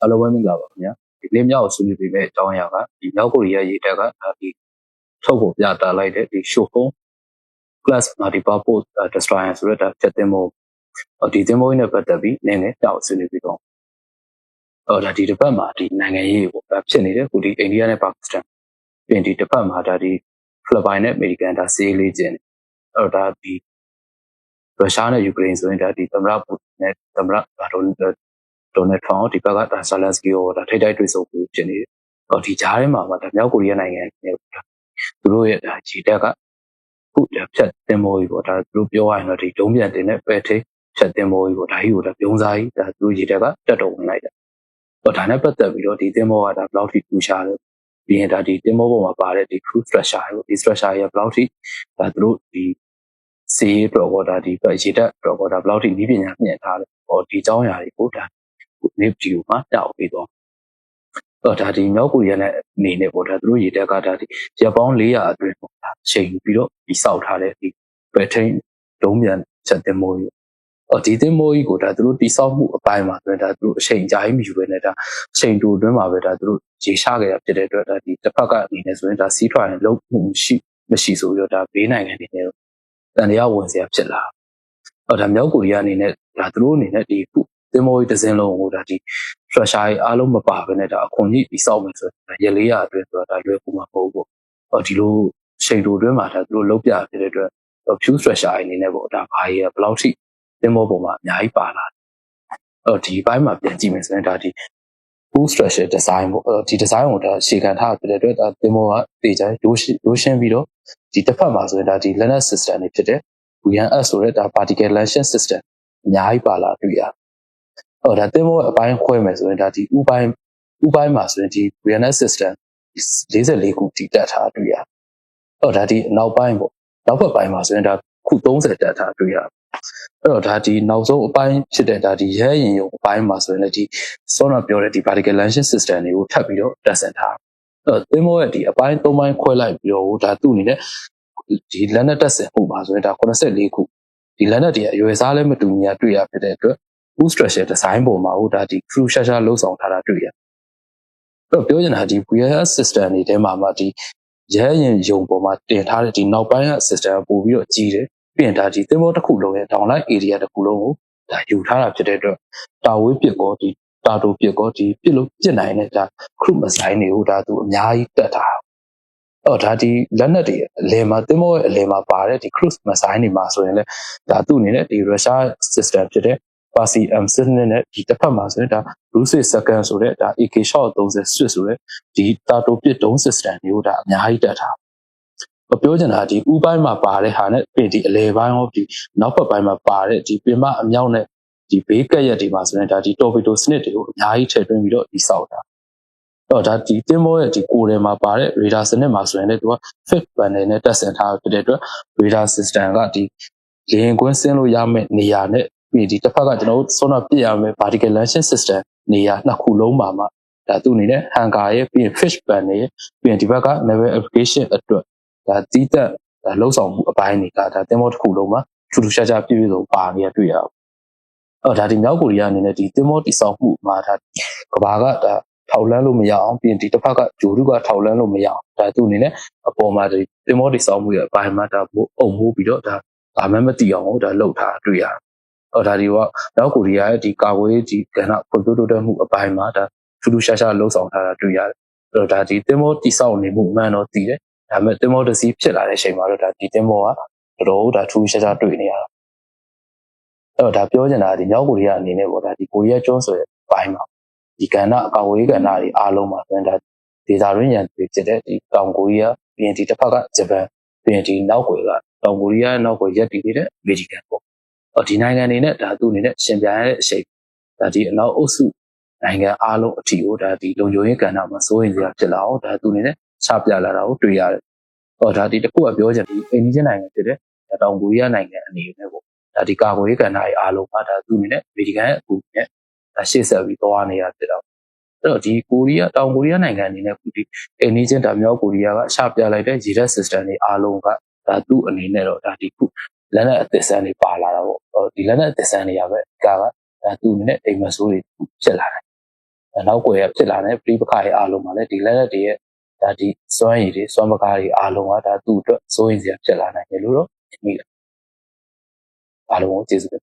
အားလုံးပဲမင်္ဂလာပါခင်ဗျာဒီနေ့မြောက်ကိုဆွေးနွေးပေးမယ့်အကြောင်းအရာကဒီမြောက်ကိုရီးယားရေတပ်ကဒါဒီထုတ်ဖို့ပြတာလိုက်တဲ့ဒီ show home plus multiple port destroyer ဆိုတဲ့ဒါဖြတ်သင်းဖို့ဒီသင်းဖို့နဲ့ပတ်သက်ပြီးနည်းနည်းတောက်ဆွေးနွေးပြီးတော့အော်ဒါဒီတစ်ပတ်မှာဒီနိုင်ငံရေးပေါ့ဒါဖြစ်နေတယ်ခုဒီအိန္ဒိယနဲ့ပါကစ္စတန်ပြင်ဒီတစ်ပတ်မှာဒါဒီဖိလစ်ပိုင်နဲ့အမေရိကန်ဒါဆေးလေးကျင်အော်ဒါဒီရုရှားနဲ့ယူကရိန်းဆိုရင်ဒါဒီသမ္မတပူနဲ့သမ္မတဘာလို့ ဒေါ်နယ်ထရန့်ဒီဘက်ကဒါဆာလန်စကီကိုဒါထိတိုက်တွေ့ဆုံပြီးဖြစ်နေတယ်။အော်ဒီကြားထဲမှာမှဒါမြောက်ကိုရီးယားနိုင်ငံနဲ့သူတို့ရဲ့ဒါဂျီတက်ကခုဒါဖြတ်တင်မောကြီးပေါ့ဒါသူတို့ပြောရရင်တော့ဒီဒုံးပြန်တင်တဲ့ပဲထိဖြတ်တင်မောကြီးပေါ့ဒါကြီးကိုဒါပြုံးစားကြီးဒါသူတို့ဂျီတက်ကတက်တော်ဝင်လိုက်တယ်။အော်ဒါနဲ့ပတ်သက်ပြီးတော့ဒီတင်မောကဒါဘယ်လောက်ထိပူရှာတယ်ပြီးရင်ဒါဒီတင်မောပေါ်မှာပါတဲ့ဒီ crew structure ကိုဒီ structure ရဲ့ဘယ်လောက်ထိဒါသူတို့ဒီစီးတော့ဘောဒါဒီရေတက်တော့ဘောဒါဘယ်လောက်ထိဤပညာမြင့်ထားလဲဟောဒီအကြောင်းအရာတွေကိုဒါ နေဗီဒီယိုမှာတောက်ပြီးတော့တော့ဒါဒီမြောက်ကိုရီးယားနဲ့အနေနဲ့ပေါ့ဒါသူတို့ရေတက်ကဒါဒီရပ်ပေါင်း400အတွင်းပေါ့ဒါချိန်ပြီးတော့ပြီးစောက်ထားတဲ့ဒီဘယ်ထိန်ဒုံးမြန်ချက်တင်မိုးကြီးအော်ဒီတင်မိုးကြီးကိုဒါသူတို့တိဆောက်မှုအပိုင်းမှာဆိုရင်ဒါသူတို့အချိန်ကြာကြီးမယူဘဲနဲ့ဒါအချိန်တိုအတွင်းမှာပဲဒါသူတို့ရေချခဲ့တာဖြစ်တဲ့အတွက်ဒါဒီတစ်ဖက်ကအနေနဲ့ဆိုရင်ဒါစီးထွားရင်လုံးမှုမရှိမရှိဆိုပြီးတော့ဒါဘေးနိုင်ငံတွေနဲ့တန်တရားဝင်စရာဖြစ်လာအော်ဒါမြောက်ကိုရီးယားအနေနဲ့ဒါသူတို့အနေနဲ့ဒီခု သင်္ဘောကြီးတစ်စင်းလုံးကိုဒါဒီ treasure ကြီးအားလုံးမပါဘဲနဲ့ဒါအခွန်ကြီးပြီးစောက်မယ်ဆိုတော့ရလေးရအတွင်းဆိုတော့ဒါလွယ်ကူမှာမဟုတ်ဘူး။အော်ဒီလိုချိန်တိုအတွင်းမှာဒါသူတို့လောက်ပြဖြစ်တဲ့အတွက် few treasure အနေနဲ့ပေါ့ဒါဘာကြီးဘယ်လောက်ထိသင်္ဘောပေါ်မှာအများကြီးပါလာ။အော်ဒီဘိုင်းမှာပြန်ကြည့်မယ်ဆိုရင်ဒါဒီ full structure design ပေါ့ဒီ design ကိုဒါရှေ့ခံထားဖြစ်တဲ့အတွက်ဒါသင်္ဘောကတေချာရိုးရိုးရှင်းပြီးတော့ဒီတစ်ဖက်မှာဆိုရင်ဒါဒီ Linux system တွေဖြစ်တဲ့ VNS ဆိုတဲ့ဒါ particle launching system အများကြီးပါလာတွေ့ရတယ် ဟိုဒါသင်္ဘောအပိုင်းခွဲမယ်ဆိုရင်ဒါဒီဥပိုင်းဥပိုင်းမှာဆိုရင်ဒီ VNS system 44ခုတည်တက်ထားတွေ့ရဟိုဒါဒီနောက်ပိုင်းပေါ့နောက်ဘက်ပိုင်းမှာဆိုရင်ဒါခု30တက်ထားတွေ့ရအဲ့တော့ဒါဒီနောက်ဆုံးအပိုင်းဖြစ်တဲ့ဒါဒီရဲရင်ရုံအပိုင်းမှာဆိုရင်လည်းဒီစောနာပြောတဲ့ဒီ particle launching system တွေကိုထပ်ပြီးတော့တက်ဆင်ထားအဲ့သင်္ဘောရဲ့ဒီအပိုင်း၃ပိုင်းခွဲလိုက်ပြီးတော့ဒါသူ့အနေနဲ့ဒီလက်နဲ့တက်ဆင်မှုမှာဆိုရင်ဒါ84ခုဒီလက်နဲ့တည်းအရွယ်စားလည်းမတူညီတွေ့ရဖြစ်တဲ့အတွက် boot structure design ပေါ်မှာဟိုဒါဒီ crew ရှာရှာလုံးဆောင်ထားတာတွေ့ရအဲ့တော့ပြောချင်တာဒီ VRS system တွေထဲမှာမှဒီရဲရင်ယုံပေါ်မှာတင်ထားတဲ့ဒီနောက်ပိုင်းက system ပို့ပြီးတော့ကြီးတယ်ပြင်ဒါဒီသင်္ဘောတစ်ခုလုံးရဲ့ downline area တစ်ခုလုံးကိုဒါယူထားတာဖြစ်တဲ့အတွက်တာဝေးပစ်ကောဒီတာတိုပစ်ကောဒီပစ်လို့ပစ်နိုင်တဲ့ဒါ crew missile တွေကိုဒါသူအများကြီးတက်ထားအော်ဒါဒီလက်နက်တွေအလယ်မှာတင်မောရဲ့အလယ်မှာပါတဲ့ဒီ cruise missile တွေမှာဆိုရင်လည်းဒါသူ့အနေနဲ့ဒီ Russia system ဖြစ်တဲ့ ပါစီ M6 နဲ့ဒီတစ်ဖက်မှာဆိုရင်ဒါ Bruce second ဆိုတဲ့ဒါ AK shot 30 switch ဆိုတဲ့ဒီတာတိုပစ်ဒုံး system တွေကိုဒါအများကြီးတက်ထားပြောချင်တာဒီဥပိုင်းမှာပါတဲ့ဟာနဲ့ပြင်ဒီအလဲပိုင်းဟောဒီနောက်ဘက်ပိုင်းမှာပါတဲ့ဒီပင်မအမြောက်နဲ့ဒီဘေးကက်ရက်တွေမှာဆိုရင်ဒါဒီ torpedo စနစ်တွေကိုအများကြီးထည့်သွင်းပြီးတော့ဒီစောက်တာတော့ဒါဒီတင်မောရဲ့ဒီကိုယ်ထဲမှာပါတဲ့ radar စနစ်မှာဆိုရင်လည်းသူက fifth panel နဲ့တက်ဆင်ထားဖြစ်တဲ့အတွက် radar system ကဒီလေရင်ကွင်းဆင်းလို့ရမယ့်နေရာနဲ့ ပြီးဒီတစ်ဖက်ကကျွန်တော်တို့ဆုံးတော့ပြည့်ရမယ် vertical launching system နေရာနှစ်ခုလုံးပါမှာဒါသူ့အနေနဲ့ hangar ရဲ့ပြီးရင် fish pan ရဲ့ပြီးရင်ဒီဘက်က naval application အတွက်ဒါတီးသက်လှုပ်ဆောင်မှုအပိုင်းတွေကဒါတင်မောတစ်ခုလုံးမှာထူးထူးခြားခြားပြည့်ပြည့်စုံပါနေရတွေ့ရအောင်အော်ဒါဒီမြောက်ကိုရီးယားအနေနဲ့ဒီတင်မောတိဆောက်မှုမှာဒါကဘာကဒါထောက်လန်းလို့မရအောင်ပြီးရင်ဒီတစ်ဖက်ကဂျိုရုကထောက်လန်းလို့မရအောင်ဒါသူ့အနေနဲ့အပေါ်မှာဒီတင်မောတိဆောက်မှုရဲ့အပိုင်းမှာဒါအုံမိုးပြီးတော့ဒါဘာမှမသိအောင်ဒါလှုပ်ထားတွေ့ရတယ်ဟော ဒါဒီကမြောက်ကိုရီးယားရဲ့ဒီကာဝေးဒီကဏ္ဍဖွံ့ဖြိုးတိုးတက်မှုအပိုင်းမှာဒါထူးထူးခြားခြားလှုပ်ဆောင်ထားတာတွေ့ရတယ်။အဲ့တော့ဒါဒီတင်မောတိဆောက်နေမှုမှန်တော့တည်တယ်။ဒါပေမဲ့တင်မောတစီဖြစ်လာတဲ့အချိန်မှာတော့ဒါဒီတင်မောကတော်တော်ဒါထူးခြားခြားတွေ့နေရတာ။အဲ့တော့ဒါပြောချင်တာဒီမြောက်ကိုရီးယားအနေနဲ့ပေါ့ဒါဒီကိုရီးယားကျွန်းဆိုတဲ့ဘိုင်းမှာဒီကဏ္ဍအကာဝေးကဏ္ဍတွေအားလုံးမှာဆိုရင်ဒါဒေတာရင်းရန်တွေဖြစ်တဲ့ဒီတောင်ကိုရီးယားပြီးရင်ဒီတစ်ဖက်ကဂျပန်ပြီးရင်ဒီနောက်ွယ်ကတောင်ကိုရီးယားနောက်ွယ်ရက်တည်နေတဲ့အမေရိကန်ပေါ့ ဒီနိုင်ငံအနေနဲ့ဒါသူအနေနဲ့ရှင်ပြန်ရတဲ့အချိန်ဒါဒီအနောက်အုပ်စုနိုင်ငံအားလုံးအထီကိုဒါဒီလုံခြုံရေးကဏ္ဍမှာစိုးရင်စရာဖြစ်လာအောင်ဒါသူအနေနဲ့ချပြလာတာကိုတွေ့ရတယ်။ဟောဒါဒီတစ်ခုကပြောချင်ပြီးအိန္ဒိယနိုင်ငံဖြစ်တဲ့တောင်ကိုရီးယားနိုင်ငံအနေနဲ့ပေါ့ဒါဒီကာကွယ်ရေးကဏ္ဍရဲ့အားလုံးကဒါသူအနေနဲ့အမေရိကန်ရဲ့အကူအညီနဲ့ဒါရှေ့ဆက်ပြီးသွားနေတာဖြစ်တော့အဲ့တော့ဒီကိုရီးယားတောင်ကိုရီးယားနိုင်ငံအနေနဲ့ဒီအိန္ဒိယဒါမြောက်ကိုရီးယားကချပြလိုက်တဲ့ရေတပ် system တွေအားလုံးကဒါသူ့အနေနဲ့တော့ဒါဒီခု လက်နဲ့အသစ်ဆန်းတွေပါလာတာပေါ့ဒီလက်နဲ့အသစ်ဆန်းတွေကပဲကကဒါသူနဲ့အိမ်မဆိုးတွေဖြစ်လာတယ်နောက်ကွယ်ရဖြစ်လာတဲ့ပြည်ပခါရဲ့အားလုံးမှာလည်းဒီလက်လက်တွေရဲ့ဒါဒီစွမ်းရည်တွေစွမ်းပကားတွေအားလုံးကဒါသူ့အတွက်စိုးရင်စရာဖြစ်လာနိုင်တယ်လို့တော့မြင်မိတယ်အားလုံးကိုကျေးဇူးတင်